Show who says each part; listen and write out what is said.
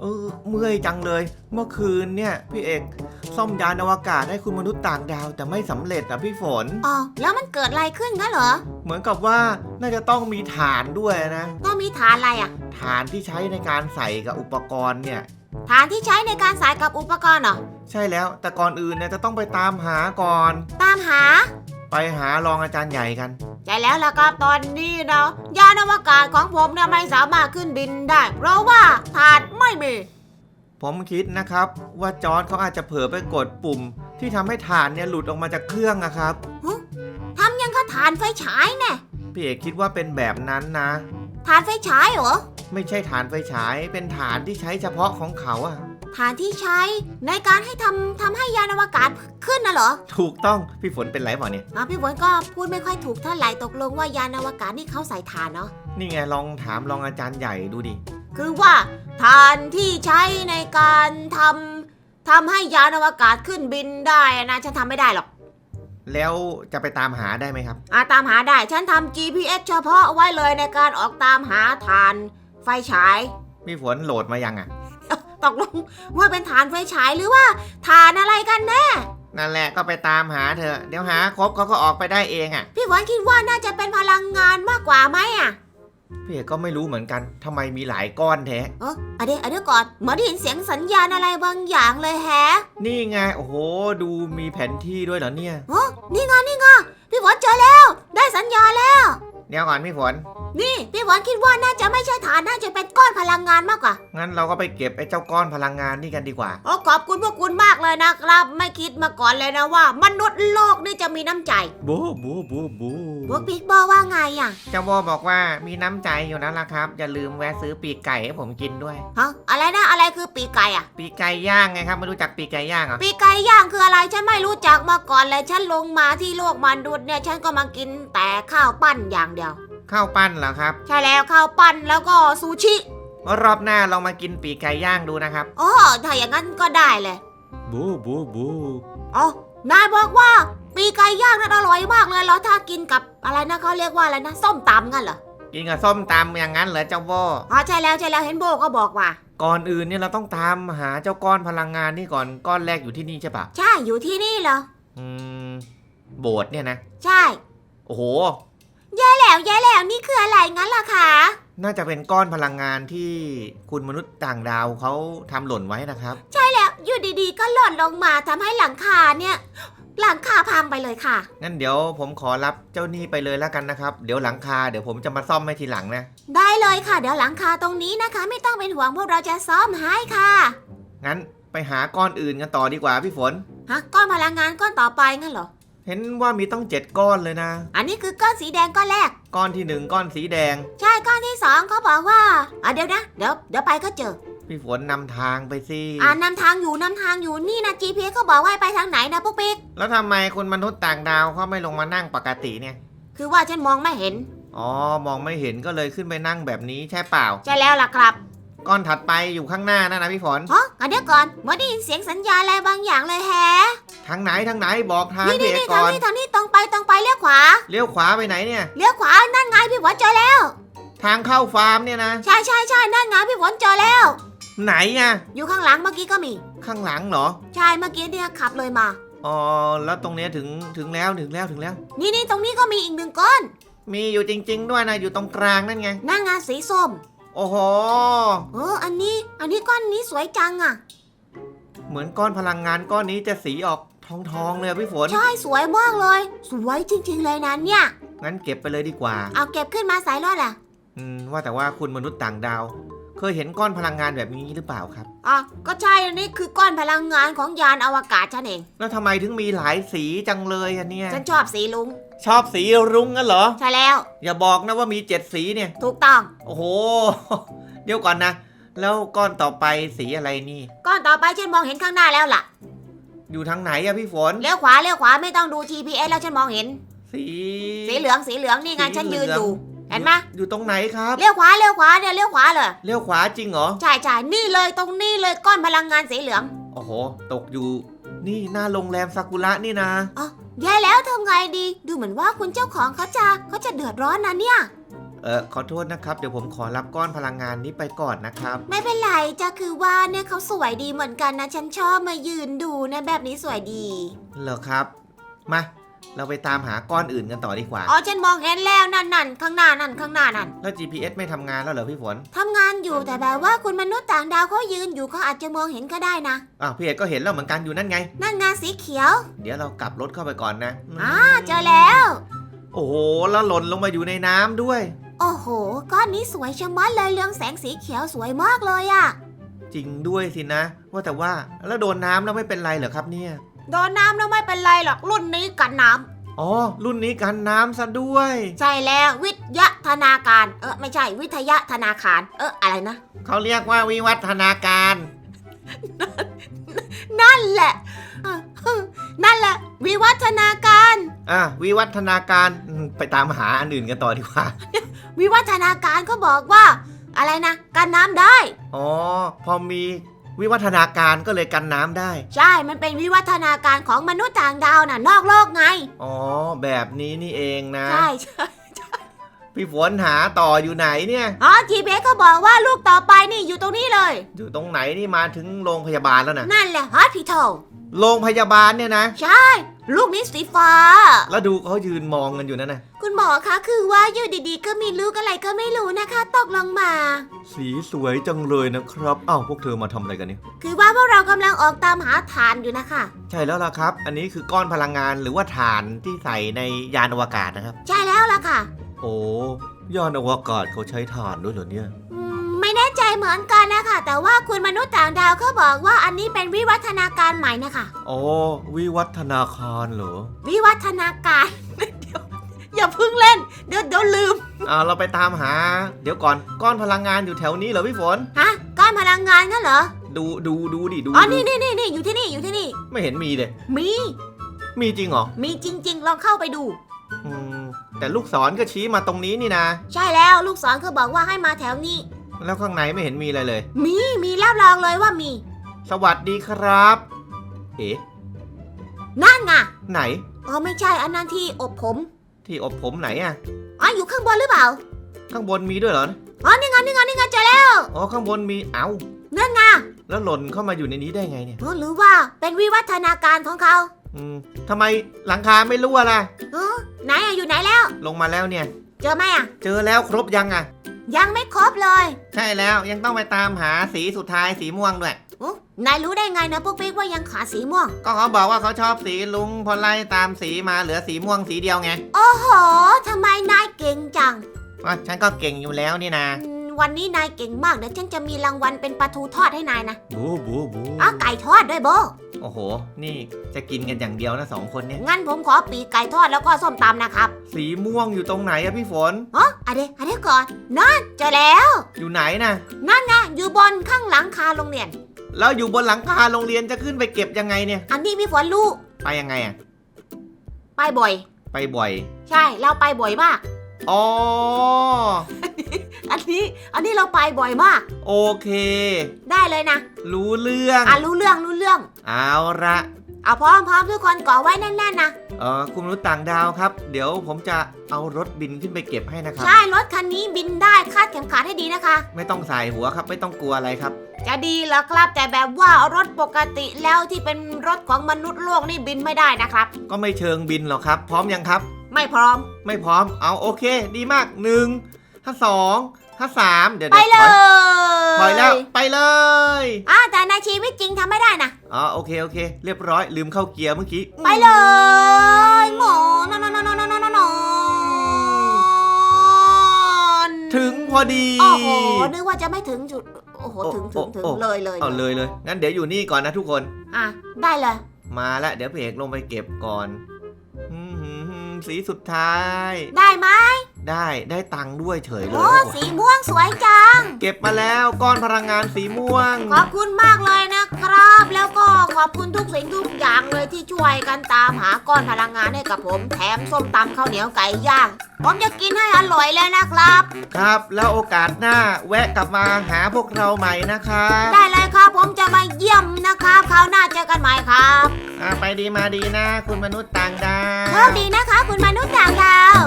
Speaker 1: เออเมื่อยจังเลย เมื่อคืนเนี่ยพี่เอกซ่อมยานอวกาศให้คุณมนุษย์ต่างดาว แต่ไม่สำเร็จอะพี่ฝน
Speaker 2: อ๋อ แล้วมันเกิดอะไรขึ้นคะเหรอ
Speaker 1: เหมือนกับว่าน่าจะต้องมีฐานด้วยนะ
Speaker 2: ต้องมีฐานอะไรอะ
Speaker 1: ฐานที่ใช้ในการใส่กับอุปกรณ์เนี่ย
Speaker 2: ฐานที่ใช้ในการสายกับอุปกรณ์เหรอ
Speaker 1: ใช่แล้วแต่ก่อนอื่นเนี่ยจะต้องไปตามหาก่อน
Speaker 2: ตามหา
Speaker 1: ไปหารองอาจารย์ใหญ่กัน
Speaker 2: ใช่แล้วล่ะครับตอนนี้นะยานอวกาศของผมเนี่ยไม่สามารถขึ้นบินได้ เพราะว่าฐานไม่มี
Speaker 1: ผมคิดนะครับ ว่าจอร์ดเขาอาจจะเผลอไปกดปุ่ม ที่ทำให้ฐานเนี่ยหลุดออกมาจากเครื่องนะครับ
Speaker 2: ทำยังก็ฐานไฟฉายแน่
Speaker 1: พี่เอกคิดว่าเป็นแบบนั้นนะ
Speaker 2: ฐานไฟฉายเหรอ
Speaker 1: ไม่ใช่ฐานไฟฉายเป็นฐานที่ใช้เฉพาะของเขาอะ
Speaker 2: ฐานที่ใช้ในการให้ทำทำให้ยานอวกาศขึ้นน่ะเหรอ
Speaker 1: ถูกต้องพี่ฝนเป็นไรเปล่าเนี่ย
Speaker 2: อะพี่ฝนก็พูดไม่ค่อยถูกเท่าไหร่ตกลงว่ายานอวกาศนี่เขาใส่ฐานเนาะ
Speaker 1: นี่ไงลองถามรองอาจารย์ใหญ่ดูดิ
Speaker 2: คือว่าฐานที่ใช้ในการทำทำให้ยานอวกาศขึ้นบินได้นะฉันทำไม่ได้หรอก
Speaker 1: แล้วจะไปตามหาได้ไหมครับ
Speaker 2: อาตามหาได้ฉันทำ GPS เฉพาะไว้เลยในการออกตามหาฐานไฟฉาย
Speaker 1: พี่ฝนโหลดมายังอะ
Speaker 2: ตกลงว่าเป็นฐานไฟฉายหรือว่าฐานอะไรกันแน่
Speaker 1: นั่นแหละก็ไปตามหาเถอะ เดี๋ยวหาครบเขาก็ออกไปได้เองอะ
Speaker 2: พี่ฝนคิดว่าน่าจะเป็นพลังงานมากกว่าไหมอะ
Speaker 1: พี่เอกก็ไม่รู้เหมือนกันทำไมมีหลายก้อนแท้
Speaker 2: เอออะเดี๋ยวอะเดี๋ยวก่อนเหมือนได้ยินเสียงสัญญาณอะไรบางอย่างเลยแฮะ
Speaker 1: นี่ไง โอ้โห ดูมีแผนที่ด้วยเหรอเนี่ย
Speaker 2: โอ้นี่ไงนี่ไงพี่ฝนเจอแล้ว ได้สัญญาณแล้ว
Speaker 1: เดี๋ยวก่อนพี่ฝน
Speaker 2: นี่พี่ฝนคิดว่าน่าจะไม่ใช่ฐานน่าจะเป็นก้อนพลังงานมากกว่า
Speaker 1: งั้นเราก็ไปเก็บไอ้เจ้าก้อนพลังงานนี่กันดีกว่า
Speaker 2: โอ้ขอบคุณพวกคุณมากเลยนะครับ ไม่คิดมาก่อนเลยนะว่า มนุษย์โลกนี่จะมีน้ำใจ
Speaker 1: บูบูบูบู
Speaker 2: พวกบิ๊กบอกว่าไงอะ
Speaker 1: เจ้าโบบอกว่ามีน้ำใจอยู่นะล่ะครับ อย่าลืมแวะซื้อปีกไก่ให้ผมกินด้วย
Speaker 2: ฮะอะไรนะอะไรคือปีกไก่อะ
Speaker 1: ปีกไก่ย่างไงครับไม่รู้จักปีกไก่ย่างเหรอ
Speaker 2: ปีกไก่ย่างคืออะไรฉันไม่รู้จักมาก่อนเลยฉันลงมาที่โลกมนุษย์เนี่ยฉันก็มากินแต่ข้าวปั้นอย่างเดียว
Speaker 1: ข้าวปั้นเหรอครับ
Speaker 2: ใช่แล้วข้าวปั้นแล้วก็ซูชิ
Speaker 1: รอบหน้าลองมากินปีกไก่ย่างดูนะครับ
Speaker 2: อ๋อถ้าอย่างนั้นก็ได้เลย
Speaker 1: บูบูบู
Speaker 2: อ๋อนายบอกว่าปีกไก่ย่างนั้นอร่อยมากเลยแล้วถ้ากินกับอะไรนะเขาเรียกว่าอะไรนะส้มตำกันเหรอ
Speaker 1: กินกับส้มตำอย่างนั้นเหรอเจ้าโบ
Speaker 2: อ๋อใช่แล้วใช่แล้วเห็นโบก็บอกว่า
Speaker 1: ก่อนอื่นเนี่ยเราต้องตามหาเจ้าก้อนพลังงานนี่ก่อนก้อนแรกอยู่ที่นี่ใช่ปะ
Speaker 2: ใช่อยู่ที่นี่เหรอ
Speaker 1: อืมโบสถ์เนี่ยนะ
Speaker 2: ใช่
Speaker 1: โอ้โห
Speaker 2: แย่แล้วแย่แล้วนี่คืออะไรงั้นล่ะคะ
Speaker 1: น่าจะเป็นก้อนพลังงานที่คุณมนุษย์ต่างดาวเขาทำหล่นไว้นะครับ
Speaker 2: ใช่แล้วอยู่ดีๆ ก็หล่นลงมาทำให้หลังคาเนี่ย หลังคาพังไปเลยค่ะ
Speaker 1: งั้นเดี๋ยวผมขอรับเจ้าหนี้ไปเลยแล้วกันนะครับ เดี๋ยวหลังคาเดี๋ยวผมจะมาซ่อมให้ทีหลังนะ
Speaker 2: ได้เลยค่ะ เดี๋ยวหลังคาตรงนี้นะคะ ไม่ต้องเป็นห่วงพวกเราจะซ่อมให้ค่ะ
Speaker 1: งั้นไปหาก้อนอื่นกันต่อดีกว่าพี่ฝน
Speaker 2: ฮะก้อนพลังงานก้อนต่อไปงั้นเหรอ
Speaker 1: เห็นว่ามีต้องเจ็ดก้อนเลยนะ
Speaker 2: อันนี้คือก้อนสีแดงก้อนแรก
Speaker 1: ก้อนที่หนึ่งก้อนสีแดง
Speaker 2: ใช่ก้อนที่สองเขาบอกว่าอะเดี๋ยวนะ เดี๋ยวเดี๋ยวไปก็เจอ
Speaker 1: พี่ฝนนำทางไปสิ
Speaker 2: อ่านำทางอยู่นำทางอยู่นี่นะ GPS เขาบอกว่าให้ไปทางไหนนะปุ๊กปิ๊ก
Speaker 1: แล้วทำไมคุณมนุษย์ต่างดาวเขาไม่ลงมานั่งปกติเนี่ย
Speaker 2: คือว่าฉันมองไม่เห็น
Speaker 1: อ๋อ มองไม่เห็นก็เลยขึ้นไปนั่งแบบนี้ใช่เปล่า
Speaker 2: ใช่แล้วล่ะครับ
Speaker 1: ก้อนถัดไปอยู่ข้างหน้านั่นนะพี่ฝน
Speaker 2: ฮะอะเดี๋ยวก่อนเหมื่อนได้ยินเสียงสัญญาณอะไรบางอย่างเลยแฮะ
Speaker 1: ทางไหนทางไหนบอกทาง
Speaker 2: นี่
Speaker 1: พี่
Speaker 2: นี่
Speaker 1: เอก
Speaker 2: นี่
Speaker 1: ก่
Speaker 2: ทาง
Speaker 1: อน
Speaker 2: นี้ทางนี้ตรงไปตรงไปเลี้ยวขวา
Speaker 1: เลี้ยวขวาไปไหนเนี่ย
Speaker 2: เลี้ยวขวา นั่นไงพี่ฝนเจอแล้ว
Speaker 1: ทางเข้าฟาร์มเนี่ยนะ
Speaker 2: ใช่ใช่ใช่นั่นไงพี่ฝนเจอแล้ว
Speaker 1: ไหนอะ
Speaker 2: อยู่ข้างหลังเมื่อกี้ก็มี
Speaker 1: ข้างหลังเหรอ
Speaker 2: ใช่เมื่อกี้เนี่ยขับเลยมา
Speaker 1: อ๋อแล้วตรงเนี้ยถึงถึงแล้วถึงแล้วถึงแล้ว
Speaker 2: นี่นี่ตรงนี้ก็มีอีกหนึ่งก้อน
Speaker 1: มีอยู่จริง ๆ ด้วยนะอยู่ตรงกลางนั่นไง
Speaker 2: นั่นไงสีส้ม
Speaker 1: โอ้โห
Speaker 2: เอออันนี้ อันนี้ก้อนนี้สวยจังอะ
Speaker 1: เหมือนก้อนพลังงานก้อนนี้จะสีออกทองทองๆเลยอะพี่ฝน
Speaker 2: ใช่สวยมากเลย สวยจริง ๆ เลยนะเนี่ย
Speaker 1: งั้นเก็บไปเลยดีกว่า
Speaker 2: เอาเก็บขึ้นมาใส่รอดล่ะ
Speaker 1: อืมว่าแต่ว่าคุณมนุษย์ต่างดาว เคยเห็นก้อนพลังงานแบบนี้หรือเปล่าครับ
Speaker 2: อะก็ใช่อันนี้คือก้อนพลังงานของยานอวกาศฉันเอง
Speaker 1: แล้วทำไมถึงมีหลายสีจังเลยอะเนี่ย
Speaker 2: ฉันชอบสีลุง
Speaker 1: ชอบสีรุ้งกันเหรอ
Speaker 2: ใช่แล้ว
Speaker 1: อย่าบอกนะว่ามีเจ็ดสีเนี่ย
Speaker 2: ถูกต้อง
Speaker 1: โอ้โห เดี๋ยวก่อนนะ แล้วก้อนต่อไปสีอะไรนี่
Speaker 2: ก้อนต่อไปฉันมองเห็นข้างหน้าแล้วล่ะ
Speaker 1: อยู่ทางไหนอะพี่ฝน
Speaker 2: เลี้ยวขวาเลี้ยวขวาไม่ต้องดู GPS แล้วฉันมองเห็น
Speaker 1: สี
Speaker 2: สีเหลืองสีเหลืองนี่ไง
Speaker 1: สี
Speaker 2: ฉันยืน
Speaker 1: เหลือง
Speaker 2: อยู่ เห็นไหม
Speaker 1: อยู่ตรงไหนครับ
Speaker 2: เลี้ยวขวาเลี้ยวขวาเนี่ยเลี้ยวขวาเลย
Speaker 1: เลี้ยวขวาจริงเหรอ
Speaker 2: ใช่ใช่นี่เลยตรงนี้เลยก้อนพลังงานสีเหลือง
Speaker 1: โอ้โห ตกอยู่ นี่หน้าโรงแรมซากุระนี่นะ
Speaker 2: แย่แล้วทำไงดี ดูเหมือนว่าคุณเจ้าของเขาจะเขาจะเดือดร้อนนะเนี่ย
Speaker 1: เออขอโทษนะครับ เดี๋ยวผมขอรับก้อนพลังงานนี้ไปก่อนนะครับ
Speaker 2: ไม่เป็นไรจ้ะคือว่าเนี่ยเขาสวยดีเหมือนกันนะ ฉันชอบมายืนดูนะแบบนี้สวยดี
Speaker 1: เหรอครับ มา เราไปตามหาก้อนอื่นกันต่อดีกว่า
Speaker 2: อ๋อฉันมองเห็นแล้วนั่นนั่นข้างหน้านั่นข้างหน้านั่น
Speaker 1: แล้ว GPS ไม่ทำงานแล้วเหรอพี่ฝน
Speaker 2: ทำงานอยู่แต่แบบว่าคุณมนุษย์ต่างดาวเขายืนอยู่เขาอาจจะมองเห็นก็ได้นะ
Speaker 1: อ้าวพี่เอกก็เห็นแล้วเหมือนกันอยู่นั่นไง
Speaker 2: นั่นงานสีเขียว
Speaker 1: เดี๋ยวเรากลับรถเข้าไปก่อนนะ
Speaker 2: อ่าเจอแล้ว
Speaker 1: โอ้โห แล้วหล่นลงมาอยู่ในน้ำด้วย
Speaker 2: โอ้โห ก้อนนี้สวยชะมัดเลยเรืองแสงสีเขียวสวยมากเลยอะ
Speaker 1: จริงด้วยสินะ ว่าแต่ว่าแล้วโดนน้ำแล้วไม่เป็นไรเหรอครับเนี่ย
Speaker 2: โดนน้ำแล้วไม่เป็นไรหรอกรุ่นนี้กันน้
Speaker 1: อ๋อ รุ่นนี้กันน้ำซะด้วยำ
Speaker 2: ใช่แล้ววิทยาธนาการ เออไม่ใช่วิทยาธนาคาร เอออะไรนะ
Speaker 1: เขาเรียกว่าวิวัฒนาการ
Speaker 2: นั่นแหละเออนั่นแหละ วิวัฒนาการ
Speaker 1: อะ วิวัฒนาการอืมไปตามหาอันอื่นกันต่อดีกว่า
Speaker 2: วิวัฒนาการก็บอกว่า อะไรนะกันน้ำได้
Speaker 1: อ๋อ พอมี วิวัฒนาการก็เลยกันน้ำได้
Speaker 2: ใช่ มันเป็นวิวัฒนาการของมนุษย์ต่างดาวน่ะ นอกโลกไง
Speaker 1: อ๋อ แบบนี้นี่เองนะ
Speaker 2: ใช่ใช่
Speaker 1: พี่ฝนหาต่ออยู่ไหนเนี่ย
Speaker 2: อ๋อทีเบสก็บอกว่าลูกต่อไปนี่อยู่ตรงนี้เลย
Speaker 1: อยู่ตรงไหนนี่มาถึงโรงพยาบาลแล้วนะ
Speaker 2: นั่นแหละฮอสพิทอล
Speaker 1: โรงพยาบาลเนี่ยนะ
Speaker 2: ใช่ ลูกนี้สีฟ้า
Speaker 1: แล้วดูเขายืนมองกันอยู่นั่นนะ
Speaker 2: คุณหมอคะคือว่าอยู่ดีๆ ก็มีลูกอะไรก็ไม่รู้นะคะ ตกลงมา
Speaker 1: สีสวยจังเลยนะครับอ้าวพวกเธอมาทำอะไรกันเนี่ย
Speaker 2: คือว่าพวกเรากำลังออกตามหาฐานอยู่นะคะ
Speaker 1: ใช่แล้วล่ะครับ อันนี้คือก้อนพลังงานหรือว่าถ่านที่ใส่ในยานอวกาศนะครับ
Speaker 2: ใช่แล้วล่ะค่ะ
Speaker 1: โอ้ยานอวกาศเขาใช้ถ่านด้วยเหรอเนี่ย
Speaker 2: อืมไม่ แน่ใจเหมือนกันนะคะ แต่ว่าคุณมนุษย์ต่างดาวเขาบอกว่าอันนี้เป็นวิวัฒนาการใหม่นะคะ
Speaker 1: อ๋อ วิวัฒนาคารเหรอ
Speaker 2: วิวัฒนาการ เดี๋ยวอย่าเพิ่งเล่น เดี๋ยวเดี๋ยวลืม
Speaker 1: อ่าเราไปตามหา เดี๋ยวก่อนก้อนพลังงานอยู่แถวนี้เหรอพี่ฝน
Speaker 2: ฮะ ก้อนพลังงานงั้นเหรอ
Speaker 1: ดูดูดูดิดู
Speaker 2: อ๋อ
Speaker 1: ดู
Speaker 2: นี่นี่นี่นี่อยู่ที่นี่อยู่ที่นี่
Speaker 1: ไม่เห็นมีเลย
Speaker 2: มี
Speaker 1: มีจริงเหรอ
Speaker 2: มีจริง ๆ ลองเข้าไปดู
Speaker 1: อืมแต่ลูกศรก็ชี้มาตรงนี้นี่นะ
Speaker 2: ใช่แล้วลูกศรเขาบอกว่าให้มาแถวนี้
Speaker 1: แล้วข้างในไม่เห็นมีอะไรเลย
Speaker 2: มีมีรับรองเลยว่ามี
Speaker 1: สวัสดีครับ เอ๊ะ
Speaker 2: นั่นไง
Speaker 1: ไหน
Speaker 2: อ๋อไม่ใช่อันนั้นที่อบผม
Speaker 1: ที่อบผมไหนอะ
Speaker 2: อ๋ออยู่ข้างบนหรือเปล่า
Speaker 1: ข้างบนมีด้วยเหรอ
Speaker 2: อ๋อนี่ไงนี่ไงนี่ไงเจอแล้ว
Speaker 1: อ๋อข้างบนมี เอ้า
Speaker 2: นั่นไง
Speaker 1: แล้วหล่นเข้ามาอยู่ในนี้ได้ไงเนี่ย
Speaker 2: อ๋อหรือว่าเป็นวิวัฒนาการของเขา
Speaker 1: อืมทำไมหลังคาไม่รั่วล่ะ
Speaker 2: เออไหนอะอยู่ไหนแล้ว
Speaker 1: ลงมาแล้วเนี่ย
Speaker 2: เจอไหมอะ
Speaker 1: เจอแล้วครบยังอะ
Speaker 2: ยังไม่ครบเลย
Speaker 1: ใช่แล้วยังต้องไปตามหาสีสุดท้ายสีม่วงด้วย
Speaker 2: โอ้นายรู้ได้ไงนะพวกปิ๊กว่ายังขาดสีม่วง
Speaker 1: ก็เขาบอกว่าเขาชอบสีลุงพอไล่ตามสีมาเหลือสีม่วงสีเดียวไง
Speaker 2: โอ้โหทำไมนายเก่งจัง
Speaker 1: ว่าฉันก็เก่งอยู่แล้วนี่นะ
Speaker 2: อืมวันนี้นายเก่งมากเดี๋ยวฉันจะมีรางวัลเป็นปลาทูทอดให้นายนะ
Speaker 1: บูบูบู
Speaker 2: อ้าวไก่ทอดด้วยโบ
Speaker 1: โอ้โห นี่จะกินกันอย่างเดียวนะสองคนเนี่ย
Speaker 2: งั้นผมขอปีกไก่ทอดแล้วก็ส้มตำนะครับ
Speaker 1: สีม่วงอยู่ตรงไหนอะพี่ฝน
Speaker 2: อ๋ออะเดอะเดก่อนนั่นเจอแล้ว
Speaker 1: อยู่ไหนนะ
Speaker 2: น่ะอยู่บนข้างหลังคาโรงเรียน
Speaker 1: แล้วอยู่บนหลังคาโรงเรียนจะขึ้นไปเก็บยังไงเนี่ย
Speaker 2: อันนี้พี่ฝนรู้
Speaker 1: ไปยังไงอะ
Speaker 2: ไปบ่อย
Speaker 1: ไปบ่อย
Speaker 2: ใช่เราไปบ่อยมาก
Speaker 1: อ๋อ
Speaker 2: อันนี้ อันนี้เราไปบ่อยมาก
Speaker 1: โอเค
Speaker 2: ได้เลยนะ
Speaker 1: รู้เรื่อง
Speaker 2: อะรู้เรื่องรู้เรื่อง
Speaker 1: เอาละ
Speaker 2: เอาพร้อมพร้อมทุกคนก่อไว้แน่นๆนะ
Speaker 1: เออคุณมนุษย์ต่างดาวครับ เดี๋ยวผมจะเอารถบินขึ้นไปเก็บให้นะครับ
Speaker 2: ใช่รถคันนี้บินได้คาดเข็มขัดให้ดีนะคะ
Speaker 1: ไม่ต้องใส่หัวครับ ไม่ต้องกลัวอะไรครับ
Speaker 2: จะดีเหรอครับ แต่แบบว่ารถปกติแล้วที่เป็นรถของมนุษย์โลกนี่บินไม่ได้นะครับ
Speaker 1: ก็ไม่เชิงบินหรอกครับ พร้อมยังครับ
Speaker 2: ไม่พร้อม
Speaker 1: ไม่พร้อม เอาโอเค ดีมากหนึ่งถ้าสอง ถ้าสามเดี๋ยว
Speaker 2: ไป
Speaker 1: เดี๋ยว
Speaker 2: เล
Speaker 1: ถอย
Speaker 2: ย
Speaker 1: ถอยแล้วไปเลย
Speaker 2: อะแต่ในชีวิตจริงทำไม่ได้นะ
Speaker 1: อ๋อโอเคโอเค เรียบร้อยลืมเข้าเกียร์เมื่อกี้
Speaker 2: ไปเลยหมอนอนนอนนอนนอนนอนนอน
Speaker 1: ถึงพอดี
Speaker 2: โอ้โหนึกว่าจะไม่ถึงจุด โอ้โห ถึงถึงถึง
Speaker 1: โอ้โอ้
Speaker 2: เลยเลย
Speaker 1: เอาเลยเลยงั้นเดี๋ยวอยู่นี่ก่อนนะทุกคน
Speaker 2: อะ ได้เลย
Speaker 1: มาแล้วเดี๋ยวพี่เอกลงไปเก็บก่อนอืมหืมหืมสีสุดท้าย
Speaker 2: ได้ไหม
Speaker 1: ได้ได้ตังค์ด้วยเฉยเลย
Speaker 2: โอ้สีม่วงสวยจัง
Speaker 1: เก็บมาแล้วก้อนพลังงานสีม่วง
Speaker 2: ขอบคุณมากเลยนะครับ แล้วก็ขอบคุณทุกสิ่งทุกอย่างเลยที่ช่วยกันตามหาก้อนพลังงานให้กับผมแถมส้มตำข้าวเหนียวไก่ย่าง ผมจะกินให้อร่อยเลยนะครับ
Speaker 1: ครับ แล้วโอกาสหน้าแวะกลับมาหาพวกเราใหม่นะครับ
Speaker 2: ได้เลยครับผมจะมาเยี่ยมนะครับคราวหน้าเจอกันใหม่ครับ
Speaker 1: อ่าไปดีมาดีนะ คุณมนุษย์ต่างดา
Speaker 2: โช
Speaker 1: ว
Speaker 2: คดีนะคะ คุณมนุษย์ต่างดาว